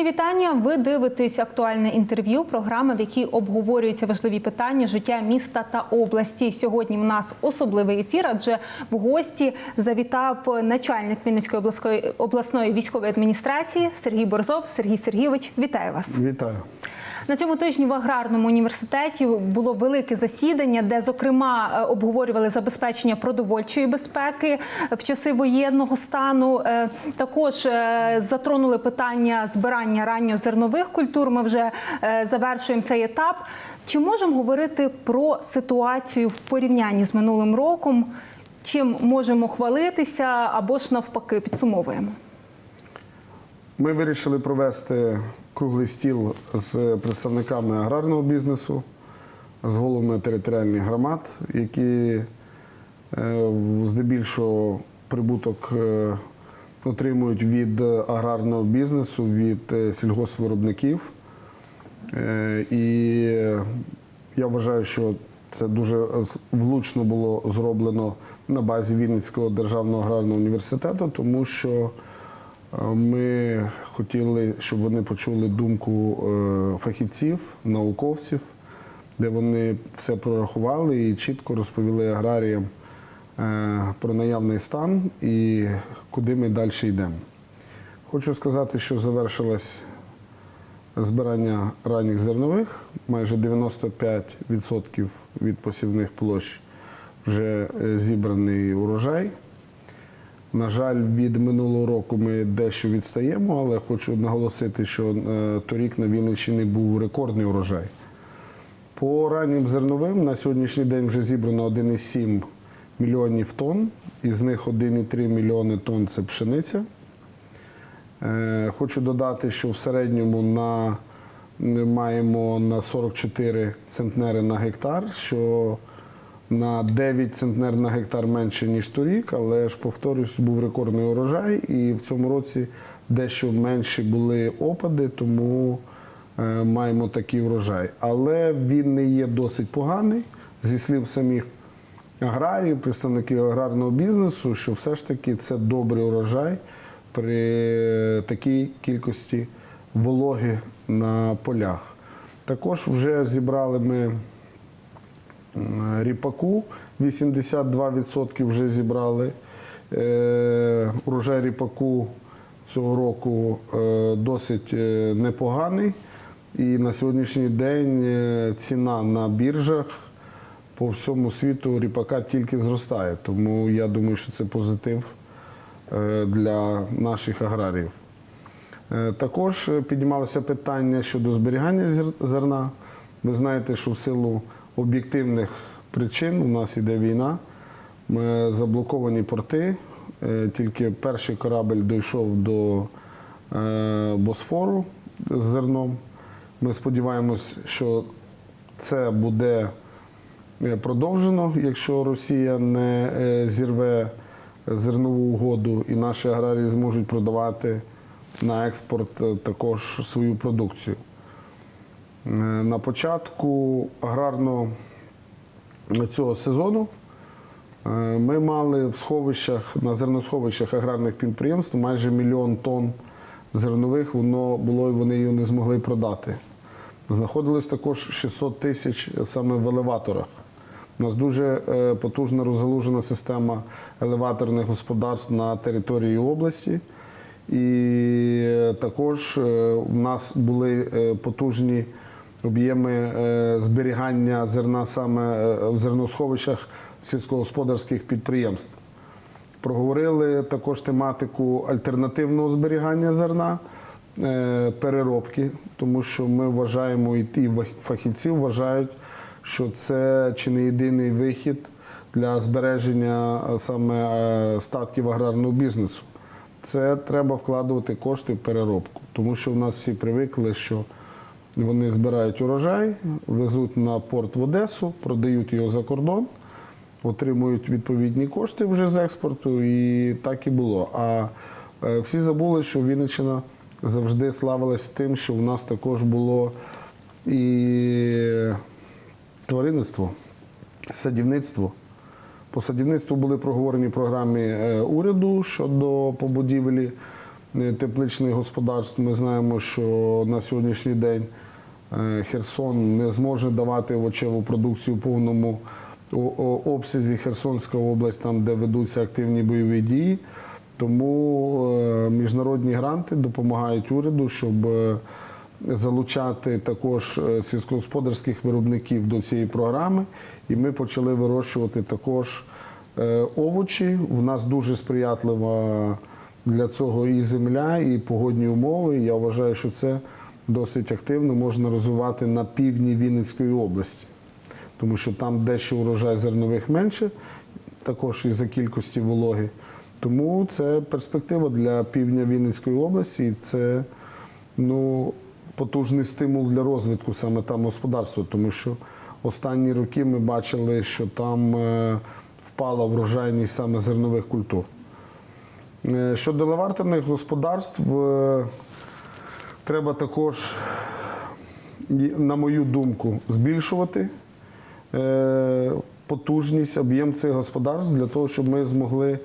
Мої вітання. Ви дивитесь актуальне інтерв'ю, програма, в якій обговорюються важливі питання життя міста та області. Сьогодні в нас особливий ефір, адже в гості завітав начальник Вінницької обласної обласної військової адміністрації Сергій Борзов. Сергій Сергійович, вітаю вас. Вітаю. На цьому тижні в аграрному університеті було велике засідання, де зокрема е, обговорювали забезпечення продовольчої безпеки в часи воєнного стану. Е, Також е, затронули питання збирання ранньозернових культур. Ми вже завершуємо цей етап. Чи можемо говорити про ситуацію в порівнянні з минулим роком? Чим можемо хвалитися або ж навпаки підсумовуємо? Ми вирішили провести круглий стіл з представниками аграрного бізнесу, з головами територіальних громад, які е, здебільшого прибуток е, отримують від аграрного бізнесу, від е, сільгоспвиробників. І я вважаю, що це дуже влучно було зроблено на базі Вінницького державного аграрного університету, тому що ми хотіли, щоб вони почули думку е, фахівців, науковців, де вони все прорахували і чітко розповіли аграріям е, про наявний стан і куди ми далі йдемо. Хочу сказати, що завершилась збирання ранніх зернових. Майже 95% від посівних площ вже е, зібраний урожай. На жаль, від минулого року ми дещо відстаємо, але хочу наголосити, що е, торік на Вінниччині був рекордний урожай. По раннім зерновим на сьогоднішній день вже зібрано 1,7 мільйонів тонн, із них 1,3 мільйони тонн це пшениця. Е, Хочу додати, що в середньому на, маємо на 44 центнери на гектар, що на 9 центнер на гектар менше, ніж торік, але ж, повторюсь, був рекордний урожай, і в цьому році дещо менші були опади, тому е, маємо такий врожай. Але він не є досить поганий, зі слів самих аграріїв, представників аграрного бізнесу, що все ж таки це добрий урожай при такій кількості вологи на полях. Також вже зібрали ми ріпаку, 82% вже зібрали. Е, Урожай ріпаку цього року е, досить е, непоганий. І на сьогоднішній день ціна на біржах по всьому світу ріпака тільки зростає. Тому я думаю, що це позитив для наших аграріїв. Також піднімалося питання щодо зберігання зерна. Ви знаєте, що в силу об'єктивних причин у нас іде війна. Ми заблоковані порти. Е, Тільки перший корабль дійшов до е, Босфору з зерном. Ми сподіваємось, що це буде е, продовжено, якщо Росія не зірве зернову угоду і наші аграрії зможуть продавати на експорт також свою продукцію. Е, На початку аграрного цього сезону е, ми мали в сховищах, на зерносховищах аграрних підприємств майже мільйон тонн зернових, воно було і вони його не змогли продати. Знаходилось також 600 тисяч саме в елеваторах. У нас дуже е, потужна розгалужена система елеваторних господарств на території області. І також в нас були потужні об'єми е, зберігання зерна саме е, в зерносховищах сільськогосподарських підприємств. Проговорили також тематику альтернативного зберігання зерна, е, переробки, тому що ми вважаємо, і фахівці вважають, що це чи не єдиний вихід для збереження саме статків аграрного бізнесу. Це треба вкладувати кошти в переробку, тому що в нас всі привикли, що вони збирають урожай, везуть на порт в Одесу, продають його за кордон отримують відповідні кошти вже з експорту, і так і було. А е, всі забули, що Вінниччина завжди славилась тим, що в нас також було і тваринництво, садівництво. По садівництву були проговорені програми е, уряду щодо побудівлі тепличних господарств. Ми знаємо, що на сьогоднішній день е, Херсон не зможе давати овочеву продукцію в повному обсязі Херсонська область, там де ведуться активні бойові дії. Тому е, міжнародні гранти допомагають уряду, щоб е, залучати також е, сільськогосподарських виробників до цієї програми. І ми почали вирощувати також е, овочі. В нас дуже сприятлива для цього і земля, і погодні умови. Я вважаю, що це досить активно можна розвивати на півдні Вінницької області, тому що там дещо урожай зернових менше, також і за кількості вологи. Тому це перспектива для півдня Вінницької області, і це ну, потужний стимул для розвитку саме там господарства, тому що останні роки ми бачили, що там е, впала врожайність саме зернових культур. Е, Щодо левартерних господарств, е, треба також, на мою думку, збільшувати е, потужність, об'єм цих господарств для того, щоб ми змогли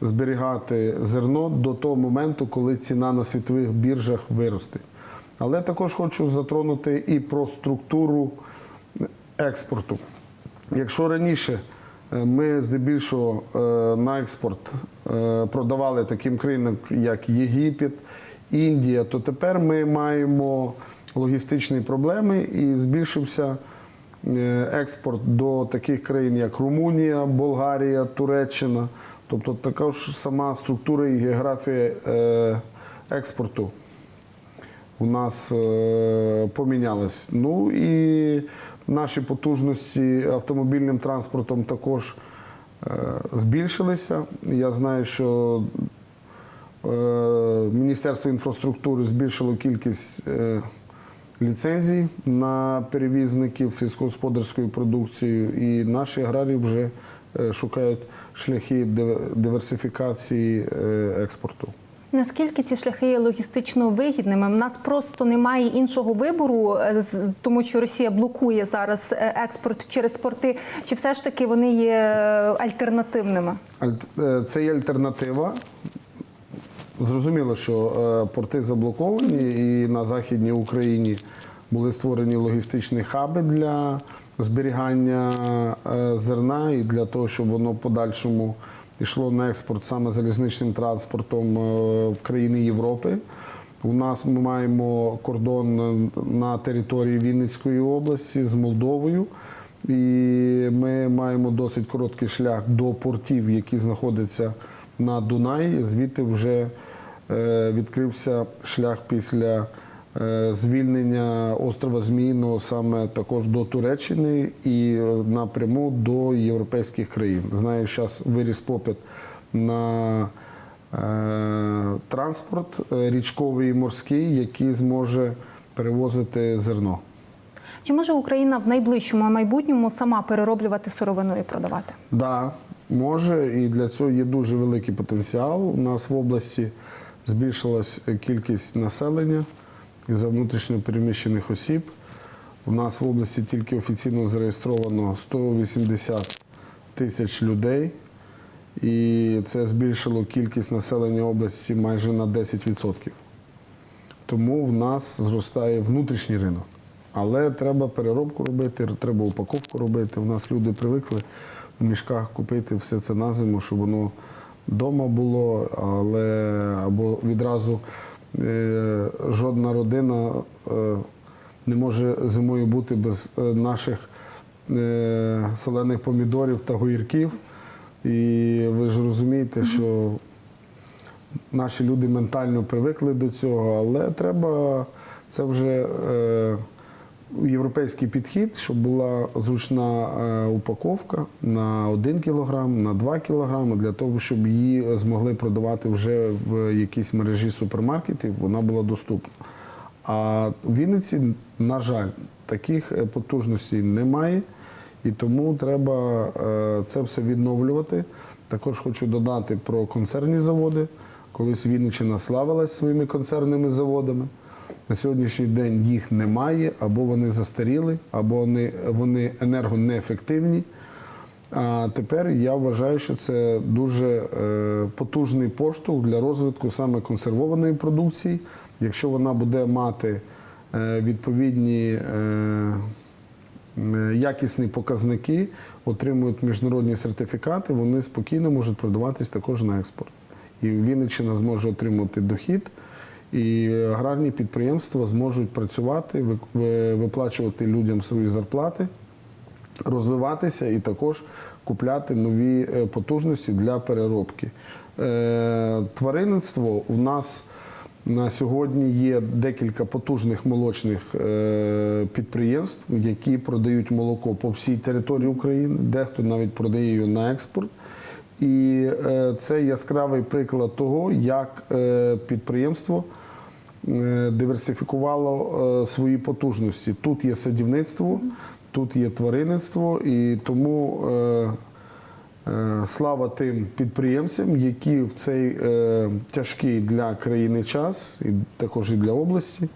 зберігати зерно до того моменту, коли ціна на світових біржах виросте. Але також хочу затронути і про структуру експорту. Якщо раніше ми здебільшого е, на експорт е, продавали таким країнам, як Єгипет, Індія, то тепер ми маємо логістичні проблеми і збільшився е, експорт до таких країн, як Румунія, Болгарія, Туреччина. Тобто також сама структура і географія е, експорту у нас е, помінялись. Ну і наші потужності автомобільним транспортом також е, збільшилися. Я знаю, що е, Міністерство інфраструктури збільшило кількість е, ліцензій на перевізників сільськогосподарською продукцією, і наші аграрії вже шукають шляхи диверсифікації експорту. Наскільки ці шляхи є логістично вигідними? У нас просто немає іншого вибору, е, тому що Росія блокує зараз е, експорт через порти. Чи все ж таки вони є е, альтернативними? Аль- Це є альтернатива. Зрозуміло, що порти заблоковані, і на Західній Україні були створені логістичні хаби для зберігання зерна і для того, щоб воно подальшому йшло на експорт саме залізничним транспортом е, в країни Європи. У нас ми маємо кордон на території Вінницької області з Молдовою. І ми маємо досить короткий шлях до портів, які знаходяться на Дунаї. Звідти вже е, відкрився шлях після звільнення острова Зміїного саме також до Туреччини і е, напряму до європейських країн. Знаю, зараз виріс попит на е, транспорт е, річковий і морський, який зможе перевозити зерно. Чи може Україна в найближчому майбутньому сама перероблювати сировину і продавати? Да, може, і для цього є дуже великий потенціал. У нас в області збільшилась кількість населення за внутрішньо переміщених осіб. У нас в області тільки офіційно зареєстровано 180 тисяч людей, і це збільшило кількість населення області майже на 10%. Тому в нас зростає внутрішній ринок. Але треба переробку робити, треба упаковку робити. У нас люди привикли в мішках купити все це на зиму, щоб воно вдома було, але або відразу жодна родина е, не може зимою бути без е, наших е, солених помідорів та гуірків. І ви ж розумієте, що наші люди ментально привикли до цього, але треба це вже е, європейський підхід, щоб була зручна е, упаковка на 1 кілограм, на 2 кілограми, для того, щоб її змогли продавати вже в якійсь мережі супермаркетів, вона була доступна. А в Вінниці, на жаль, таких е, потужностей немає, і тому треба е, це все відновлювати. Також хочу додати про концерні заводи. Колись Вінниччина славилась своїми концерними заводами. На сьогоднішній день їх немає, або вони застаріли, або вони, вони енергонеефективні. А тепер я вважаю, що це дуже е, потужний поштовх для розвитку саме консервованої продукції. Якщо вона буде мати е, відповідні е, якісні показники, отримують міжнародні сертифікати, вони спокійно можуть продаватись також на експорт. І Вінниччина зможе отримати дохід, і аграрні підприємства зможуть працювати, ви- ви- виплачувати людям свої зарплати розвиватися і також купляти нові е, потужності для переробки. Е, Тваринництво у нас на сьогодні є декілька потужних молочних е, підприємств, які продають молоко по всій території України, дехто навіть продає його на експорт. І це яскравий приклад того, як підприємство диверсифікувало е, свої потужності. Тут є садівництво, тут є тваринництво, і тому е, е, слава тим підприємцям, які в цей е, тяжкий для країни час, і також і для області.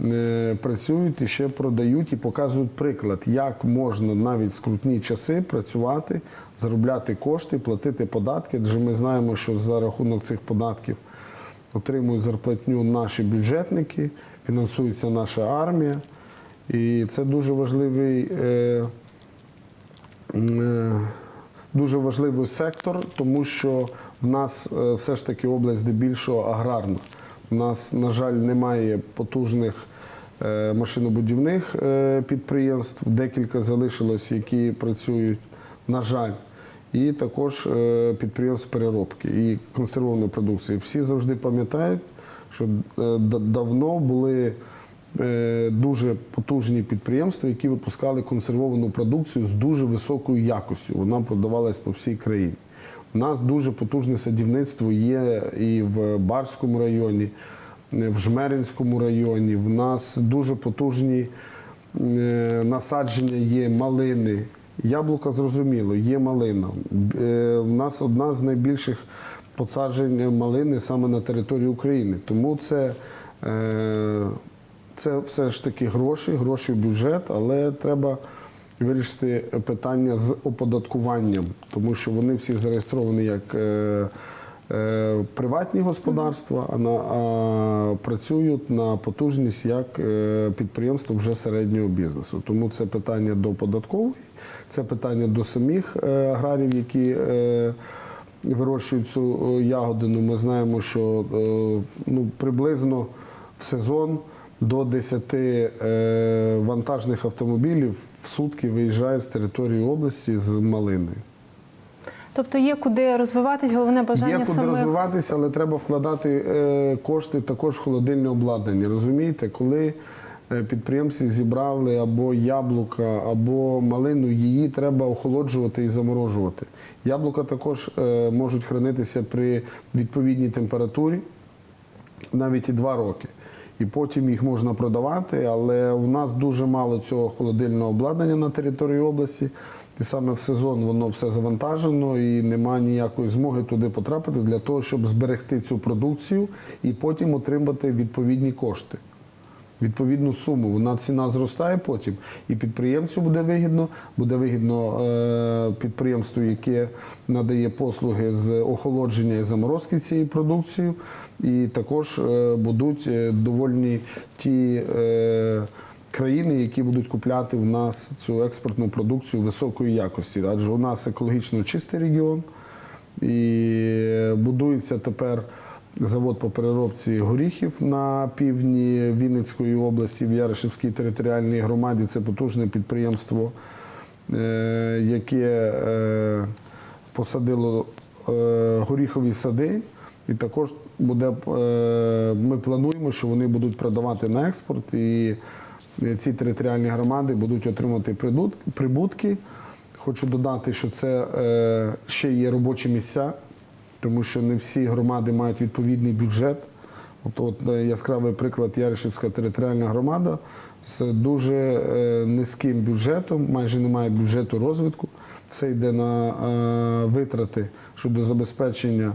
е, Працюють і ще продають і показують приклад, як можна навіть скрутні часи працювати, заробляти кошти, платити податки. Адже ми знаємо, що за рахунок цих податків отримують зарплатню наші бюджетники, фінансується наша армія. І це дуже важливий, е, е, дуже важливий сектор, тому що в нас е, все ж таки область здебільшого аграрна. У нас, на жаль, немає потужних е, машинобудівних е, підприємств, декілька залишилось, які працюють, на жаль. І також е, підприємств переробки і консервованої продукції. Всі завжди пам'ятають, що е, давно були е, дуже потужні підприємства, які випускали консервовану продукцію з дуже високою якостю. Вона продавалась по всій країні. У нас дуже потужне садівництво є і в Барському районі, в Жмеринському районі. В нас дуже потужні насадження є малини. Яблука зрозуміло, є малина. Е, У нас одна з найбільших посаджень малини саме на території України. Тому це, е, це все ж таки гроші, гроші в бюджет, але треба вирішити питання з оподаткуванням, тому що вони всі зареєстровані як е, е, приватні господарства, а, на, а працюють на потужність як е, підприємства вже середнього бізнесу. Тому це питання до податкової, це питання до самих е, аграрів, які е, вирощують цю е, ягодину. Ми знаємо, що е, ну, приблизно в сезон до 10 е, вантажних автомобілів в сутки виїжджають з території області з малиною. Тобто є куди розвиватись, головне бажання Є куди самих. розвиватися, але треба вкладати е, кошти також в холодильне обладнання. Розумієте, коли е, підприємці зібрали або яблука, або малину, її треба охолоджувати і заморожувати. Яблука також е, можуть хранитися при відповідній температурі навіть і два роки. І потім їх можна продавати, але у нас дуже мало цього холодильного обладнання на території області. І саме в сезон воно все завантажено і немає ніякої змоги туди потрапити для того, щоб зберегти цю продукцію і потім отримати відповідні кошти. Відповідну суму. Вона ціна зростає потім. І підприємцю буде вигідно, буде вигідно е, підприємству, яке надає послуги з охолодження і заморозки цієї продукції, і також е, будуть е, довольні ті країни, які будуть купляти в нас цю експортну продукцію високої якості. Адже у нас екологічно чистий регіон. І будується тепер завод по переробці горіхів на півдні Вінницької області в Яришівській територіальній громаді. Це потужне підприємство, е, яке е, посадило е, горіхові сади. І також буде, ми плануємо, що вони будуть продавати на експорт, і ці територіальні громади будуть отримати прибутки. Хочу додати, що це ще є робочі місця, тому що не всі громади мають відповідний бюджет. От, от е, яскравий приклад Яришівська територіальна громада з дуже е, низьким бюджетом, майже немає бюджету розвитку. Все йде на е, витрати щодо забезпечення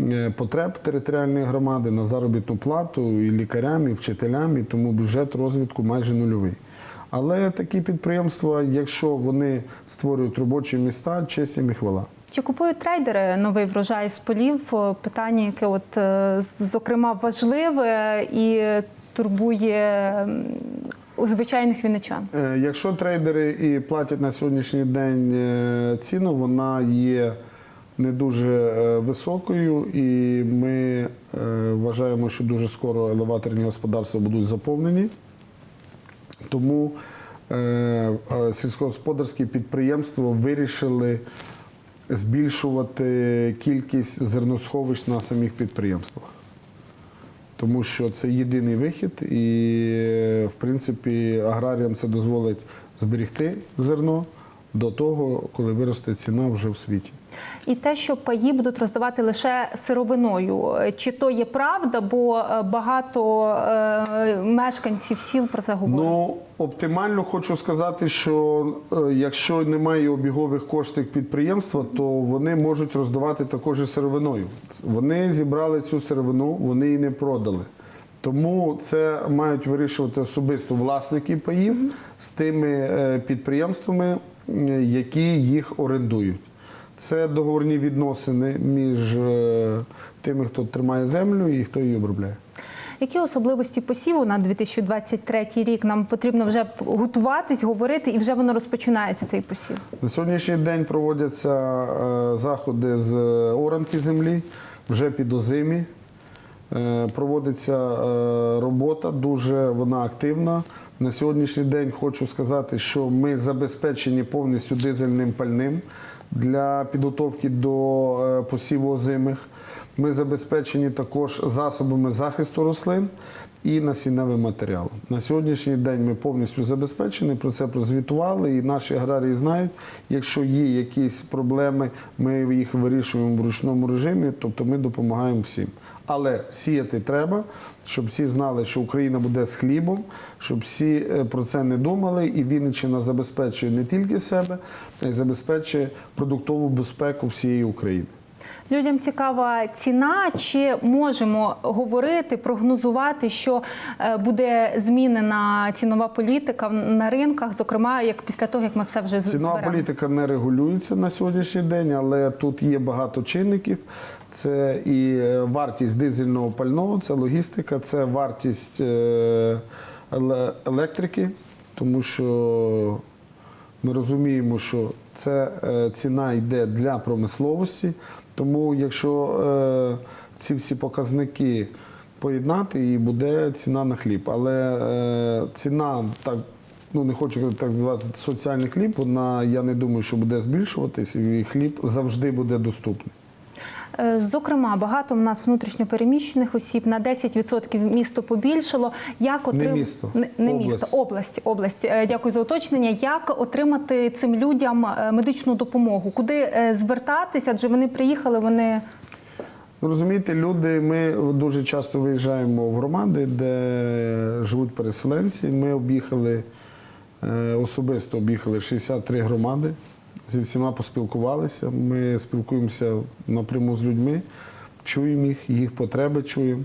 е, потреб територіальної громади на заробітну плату і лікарям, і вчителям, і тому бюджет розвитку майже нульовий. Але такі підприємства, якщо вони створюють робочі міста, честь їм і хвала. Чи купують трейдери новий врожай з полів? Питання, яке от е, зокрема важливе і турбує у звичайних вінничан. Е, Якщо трейдери і платять на сьогоднішній день е, ціну, вона є не дуже е, високою, і ми е, вважаємо, що дуже скоро елеваторні господарства будуть заповнені. Тому е, е, сільськогосподарські підприємства вирішили збільшувати кількість зерносховищ на самих підприємствах. Тому що це єдиний вихід, і в принципі аграріям це дозволить зберегти зерно до того, коли виросте ціна вже в світі. І те, що паї будуть роздавати лише сировиною, Е, чи то є правда, бо е, багато е, мешканців сіл про це говорять. Ну оптимально хочу сказати, що якщо немає обігових коштів підприємства, то вони можуть роздавати також і сировиною. Вони зібрали цю сировину, вони її не продали. Тому це мають вирішувати особисто власники паїв з тими підприємствами, які їх орендують. Це договорні відносини між е, тими, хто тримає землю і хто її обробляє. Які особливості посіву на 2023 рік нам потрібно вже готуватись, говорити, і вже воно розпочинається цей посів? На сьогоднішній день проводяться е, заходи з оранки землі вже під озимі. Е, Проводиться е, робота, дуже вона активна. На сьогоднішній день хочу сказати, що ми забезпечені повністю дизельним пальним для підготовки до е, посіву озимих. Ми забезпечені також засобами захисту рослин і насінневим матеріалом. На сьогоднішній день ми повністю забезпечені, про це прозвітували, і наші аграрії знають, якщо є якісь проблеми, ми їх вирішуємо в ручному режимі, тобто ми допомагаємо всім. Але сіяти треба, щоб всі знали, що Україна буде з хлібом, щоб всі е, про це не думали, і Вінниччина забезпечує не тільки себе, а й забезпечує продуктову безпеку всієї України. Людям цікава ціна, чи можемо говорити, прогнозувати, що е, буде змінена цінова політика на ринках, зокрема, як після того, як ми все вже з- Цінова політика не регулюється на сьогоднішній день, але тут є багато чинників. Це і е, вартість дизельного пального, це логістика, це вартість е, електрики, тому що ми розуміємо, що це е, ціна йде для промисловості. Тому якщо ці всі показники поєднати, і буде ціна на хліб. Але ціна так. Ну, не хочу так звати соціальний хліб, вона я не думаю, що буде збільшуватись, і хліб завжди буде доступний. Е, Зокрема, багато в нас внутрішньопереміщених осіб на 10% місто побільшало. Як отрим... місто, не, не область. місто, область, область. Е, Дякую за уточнення. Як отримати цим людям е, медичну допомогу? Куди звертатися? Адже вони приїхали, вони Ну, Розумієте, люди, ми дуже часто виїжджаємо в громади, де живуть переселенці. Ми об'їхали особисто об'їхали 63 громади, зі всіма поспілкувалися. Ми спілкуємося напряму з людьми, чуємо їх, їх потреби чуємо.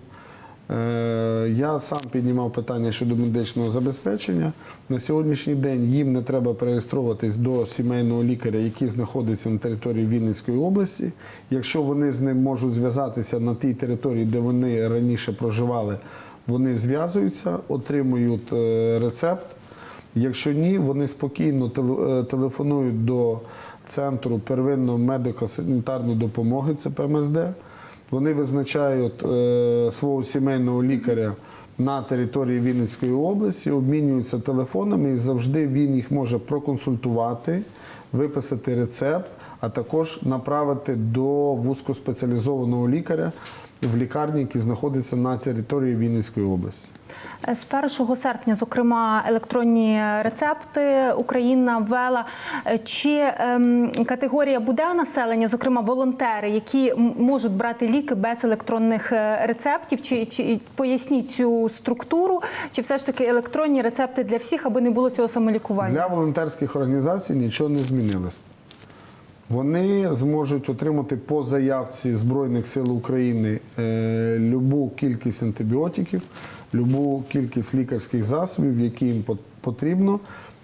Е, Я сам піднімав питання щодо медичного забезпечення. На сьогоднішній день їм не треба переєструватись до сімейного лікаря, який знаходиться на території Вінницької області. Якщо вони з ним можуть зв'язатися на тій території, де вони раніше проживали, вони зв'язуються, отримують е, рецепт. Якщо ні, вони спокійно е, телефонують до центру первинної медико-санітарної допомоги, це ПМСД. Вони визначають е, свого сімейного лікаря на території Вінницької області, обмінюються телефонами, і завжди він їх може проконсультувати, виписати рецепт, а також направити до вузькоспеціалізованого лікаря в лікарні, які знаходяться на території Вінницької області. Е, З 1 серпня, зокрема, електронні рецепти Україна ввела. Е, Чи ем, категорія буде населення, зокрема волонтери, які можуть брати ліки без електронних е, рецептів? Чи, чи поясніть цю структуру? Чи все ж таки електронні рецепти для всіх, аби не було цього самолікування? Для волонтерських організацій нічого не змінилось. Вони зможуть отримати по заявці Збройних сил України е, любу кількість антибіотиків, любу кількість лікарських засобів, які їм потрібно,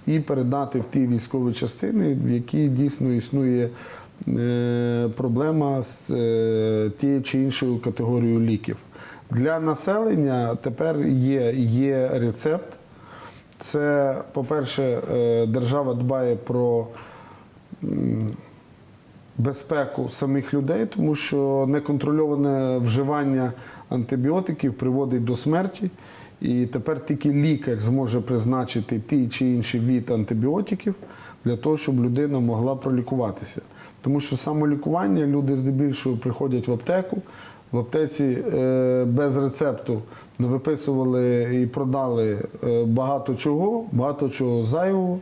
і передати в ті військові частини, в які дійсно існує е, проблема з е, тією чи іншою категорією ліків. Для населення тепер є, є рецепт. Це, по-перше, держава дбає про безпеку самих людей, тому що неконтрольоване вживання антибіотиків приводить до смерті. І тепер тільки лікар зможе призначити ті чи інші від антибіотиків для того, щоб людина могла пролікуватися. Тому що самолікування люди здебільшого приходять в аптеку. В аптеці е, без рецепту виписували і продали е, багато чого, багато чого зайвого.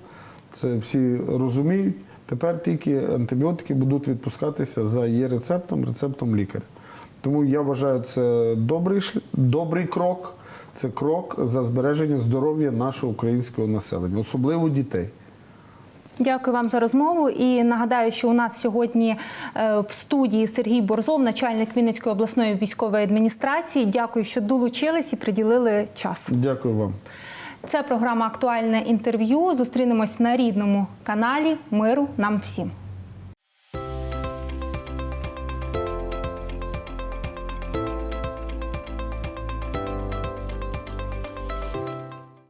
Це всі розуміють. Тепер тільки антибіотики будуть відпускатися за є рецептом, рецептом лікаря. Тому я вважаю, це добрий, добрий крок. Це крок за збереження здоров'я нашого українського населення, особливо дітей. Дякую вам за розмову. І нагадаю, що у нас сьогодні е, в студії Сергій Борзов, начальник Вінницької обласної військової адміністрації. Дякую, що долучились і приділили час. Дякую вам. Це програма Актуальне інтерв'ю. Зустрінемось на рідному каналі. Миру нам всім.